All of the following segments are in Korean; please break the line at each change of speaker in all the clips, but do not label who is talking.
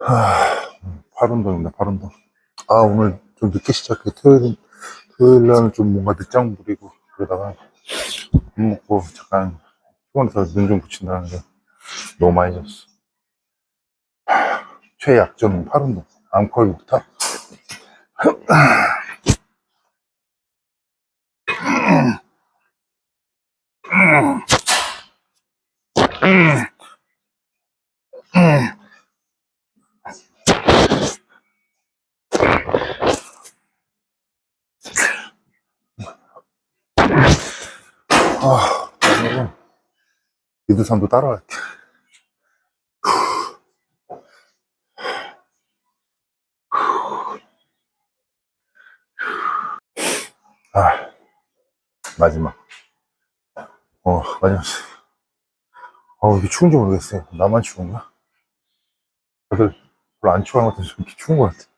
하, 팔운동입니다, 팔운동. 아, 오늘 좀 늦게 시작해. 토요일, 토요일 날은 좀 뭔가 늦장 부리고, 그러다가 밥 먹고 잠깐 피곤해서 눈 좀 붙인다는데 너무 많이 잤어. 하, 최약점은 팔운동. 앙콜부터. 아, 오늘은 미드산도 따라갈게. 아, 마지막. 어, 마지막. 어, 이게 추운지 모르겠어요. 나만 추운가? 다들 별로 안 추운 것 같아서 좀 추운 것 같아.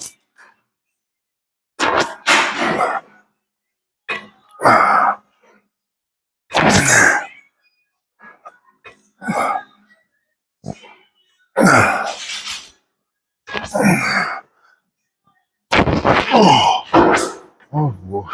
어, 뭐.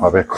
바베큐.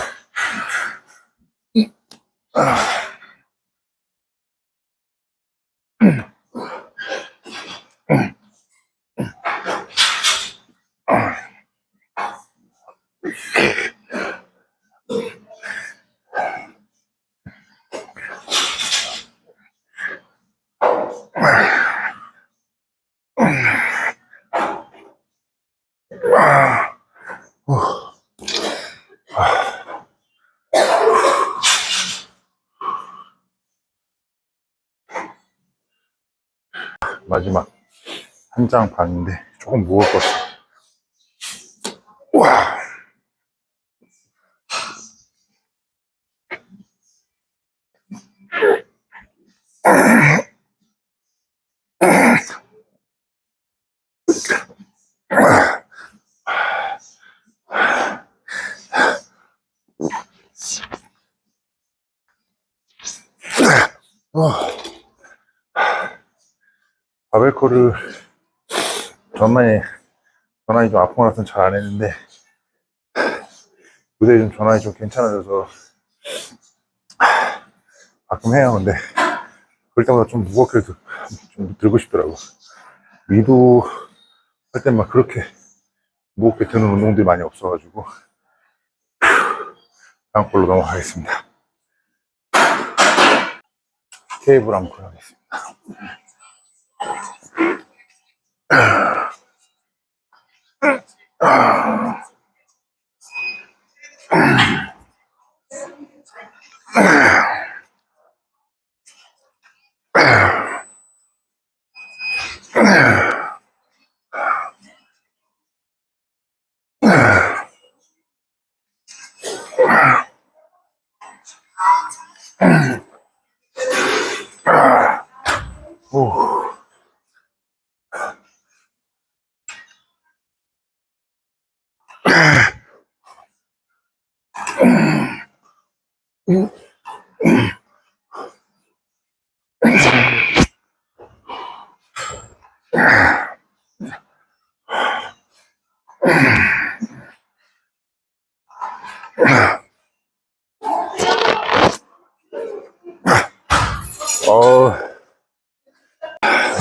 마지막 한 장 반인데 조금 무거울 것 같아. 와. 바벨코를 전날에 전환이 좀 아픈 거라서는 잘 안 했는데 무대에 좀 전환이 좀 괜찮아져서 가끔 해요. 근데 그럴 때마다 좀 무겁게 들- 좀 들고 싶더라고. 위도 할 때만 그렇게 무겁게 드는 운동들이 많이 없어가지고 다음 걸로 넘어가겠습니다. 케이블 앙콜 하겠습니다 오. 어,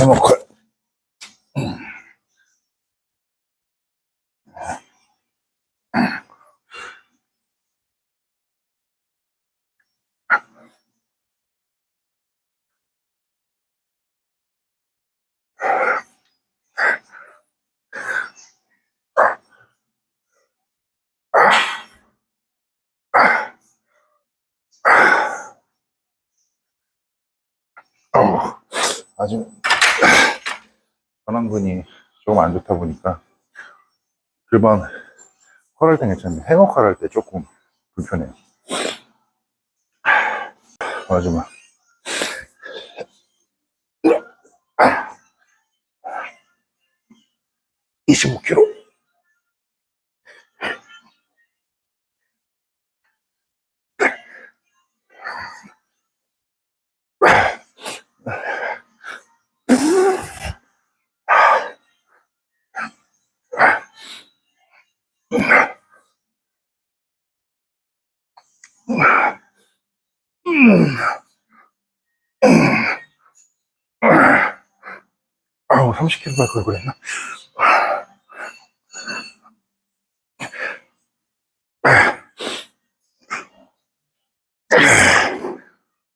해먹고. 어. 아직 전완근이 조금 안 좋다 보니까 일반 컬할 땐 괜찮은데 행어 컬할 때 조금 불편해요. 마지막 25kg. 아우, 30kg 갈걸 그랬나?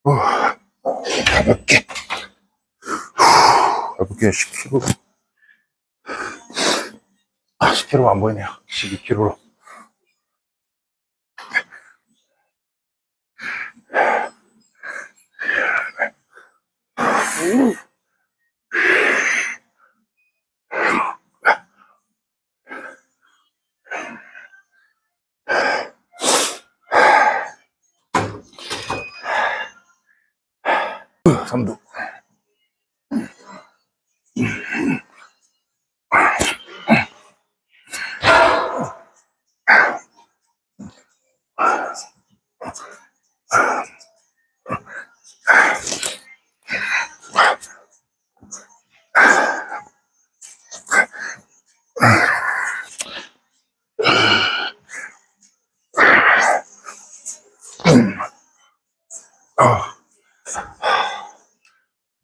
어, 가볍게. 가볍게 10kg. 아, 10kg 안 보이네요. 12kg로. 삼 두.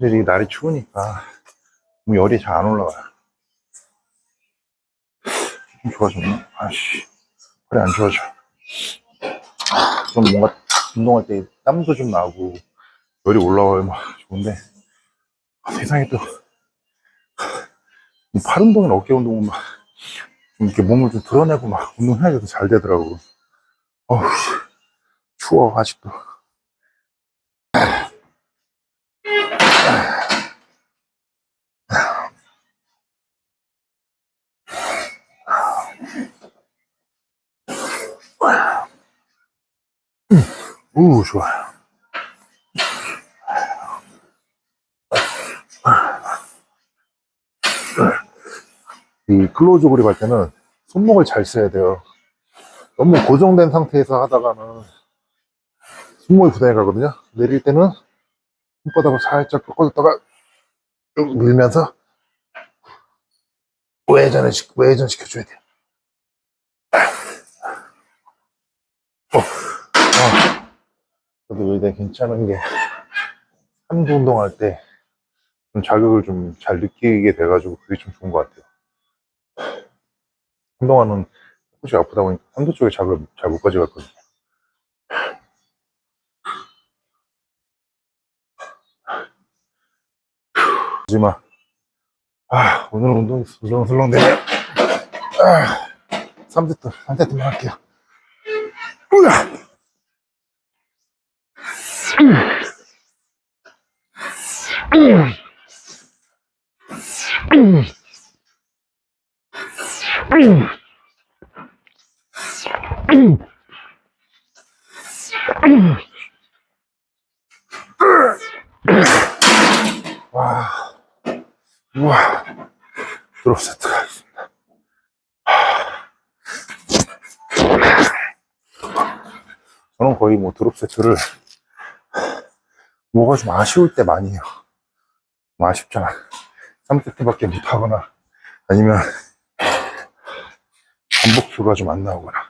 근데 이 날이 추우니까 뭐 열이 잘 안 올라와요. 좀 좋아졌나? 아씨, 허리 안 좋아져. 좀 뭔가 운동할 때 땀도 좀 나고 열이 올라와요. 막 좋은데 아, 세상에 또 팔 운동이나 어깨 운동은 막좀 이렇게 몸을 좀 드러내고 막 운동해야 돼도 잘 되더라고. 어우, 씨. 추워 아직도. 우, 좋아요. 이 클로즈 그립 할 때는 손목을 잘 써야 돼요. 너무 고정된 상태에서 하다가는 손목이 부담이 가거든요. 내릴 때는 손바닥을 살짝 꺾어줬다가 쭉 밀면서 외전을, 시- 외전 시켜줘야 돼요. 어, 어. 그래도 일단 괜찮은 게, 삼두 운동할 때, 좀 자극을 좀 잘 느끼게 돼가지고 그게 좀 좋은 것 같아요. 한동안은 혹시 아프다 보니까 삼두 쪽에 자극을 잘 못 가져갔거든요. 마지막. 아, 오늘은 운동이 슬렁슬렁 되네. 아, 3세트, 3세트만 할게요. 으아! 와, 우와, 드롭 세트가 있습니다. 저는 거의 뭐 드롭 세트를 뭐가 좀 아쉬울 때 많이 해요. 뭐 아쉽잖아. 3세트밖에 못하거나 아니면 반복수가 좀 안 나오거나.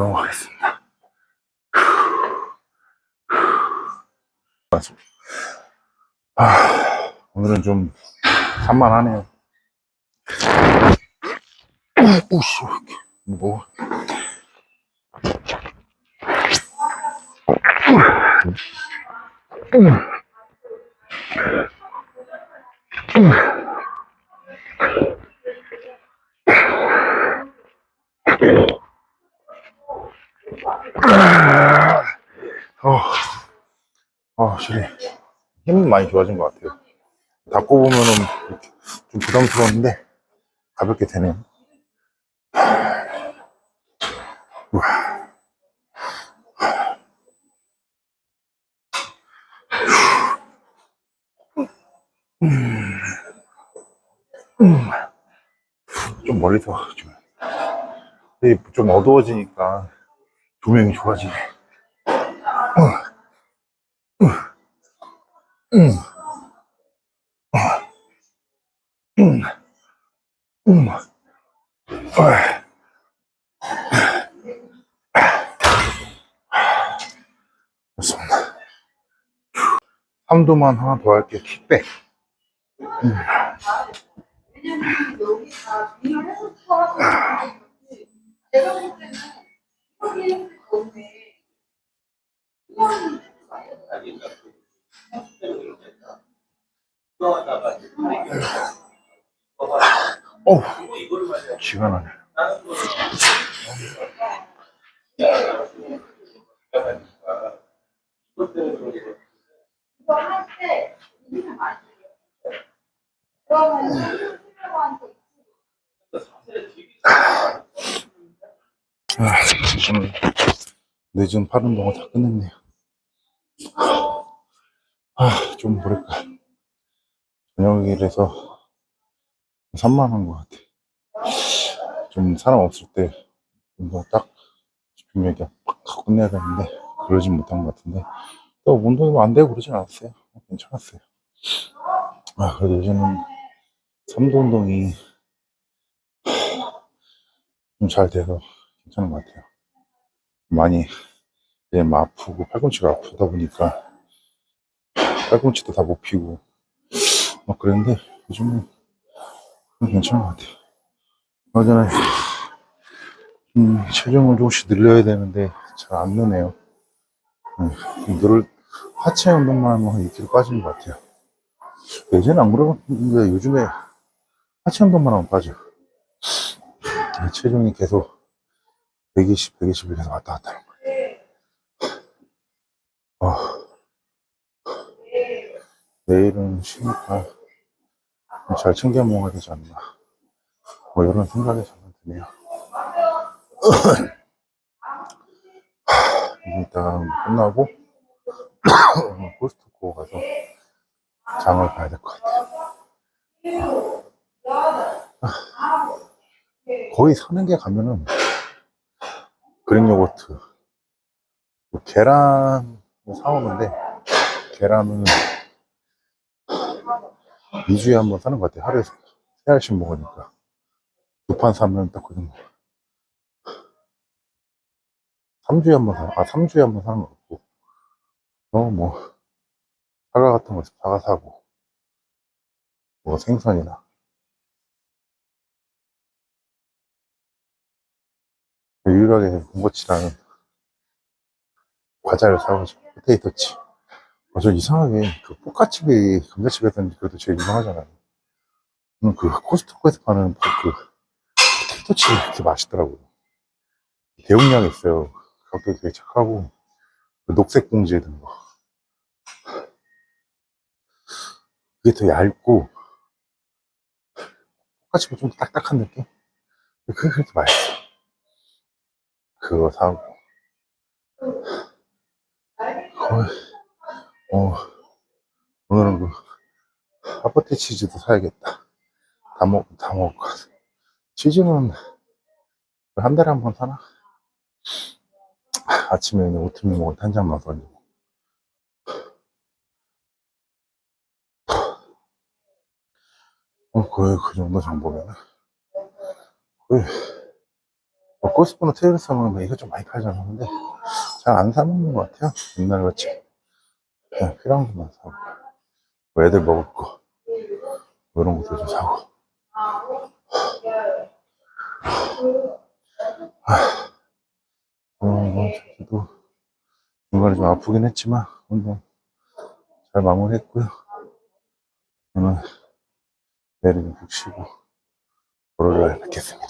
넘어가겠습니다. 아, 오늘은 좀 산만하네요. 오씨, 뭐. 어, 어, 확실히 힘은 많이 좋아진 것 같아요. 닫고 보면은 좀 부담스러운데 가볍게 되네요. 우와. 음. 좀 멀리서 좀, 좀 어두워지니까 조명이 좋아지네. 음. 음. 음. 아. 좋습니다. 삼도만 하나 더 할게요. 킥백.
왜냐면 여기 다 정리를 해서 하고 제가 볼때는 여기 없네. 그냥
어우, 쥐가 나네.
이거 할때 이기는 많이
늦은 팔 운동을 다 끝냈네요. 아, 좀 뭐랄까. 저녁이라서 산만한 것 같아. 좀 사람 없을 때, 뭔가 딱 집중력이 팍 하고 끝내야 되는데, 그러진 못한 것 같은데, 또 운동이 뭐 안 되고 그러진 않았어요. 괜찮았어요. 아, 그래도 요즘은 삼도 운동이 좀 잘 돼서 괜찮은 것 같아요. 많이 이제 막 아프고 팔꿈치가 아프다 보니까 팔꿈치도 다 못 피고 막 그랬는데 요즘은 괜찮은 것 같아요. 전에 음, 체중을 조금씩 늘려야 되는데 잘 안 느네요. 음, 늘 하체 운동만 하면 한 2kg 빠지는 것 같아요. 예전에 안 그러는데 요즘에 하체 운동만 하면 빠져. 체중이 계속 120, 120을 계속 왔다 갔다 하는 거예요. 어. 내일은 쉬니까 잘 챙겨 먹어야 되지 않나. 뭐 이런 생각이 저는 드네요. 일단 끝나고 코스트코 가서 장을 봐야 될 것 같아요. 거의 사는 게 가면은 그릭 요거트 뭐 계란 사오는데 계란은 2주에 한 번 사는 것 같아요 하루에 세 알씩 먹으니까 두판 사면 딱 그 정도 3주에 한 번 사, 아 3주에 한 번 사는 거 같고 어 뭐 사과 같은 거 사과 사고 뭐 생선이나 유일하게 군것치라는 과자를 사오죠. 포테이토치. 아, 저 이상하게 그 포카칩이 감자칩에서는 그래도 제일 유명하잖아요. 저는 그 코스트코에서 파는 그 포테이토치 그렇게 맛있더라고요. 대용량이 있어요. 가격도 되게 착하고 그 녹색 봉지에 든 거. 그게 더 얇고 포카칩은 좀 딱딱한 느낌? 그게 그렇게 맛있어. 그거 사고 어, 어, 오늘은 그 아파트 치즈도 사야겠다 다 먹, 다 먹을 것 같아 치즈는 한 달에 한 번 사나? 아침에 오트밀 먹을 때한잔 마셔가지고. 어, 거의 그 정도 정보면은. 거의, 뭐, 트레일스 하면 이거 좀 많이 팔잖아. 근데 잘 안 사먹는 것 같아요. 옛날 같이. 그냥 필요한 것만 사고. 뭐 애들 먹을 거. 뭐 이런 것도 좀 사고. 어, 뭐, 저도 중간에 좀 아프긴 했지만, 오늘 잘 마무리했고요. 저는 내일 좀푹 쉬고, 월요일날 뵙겠습니다.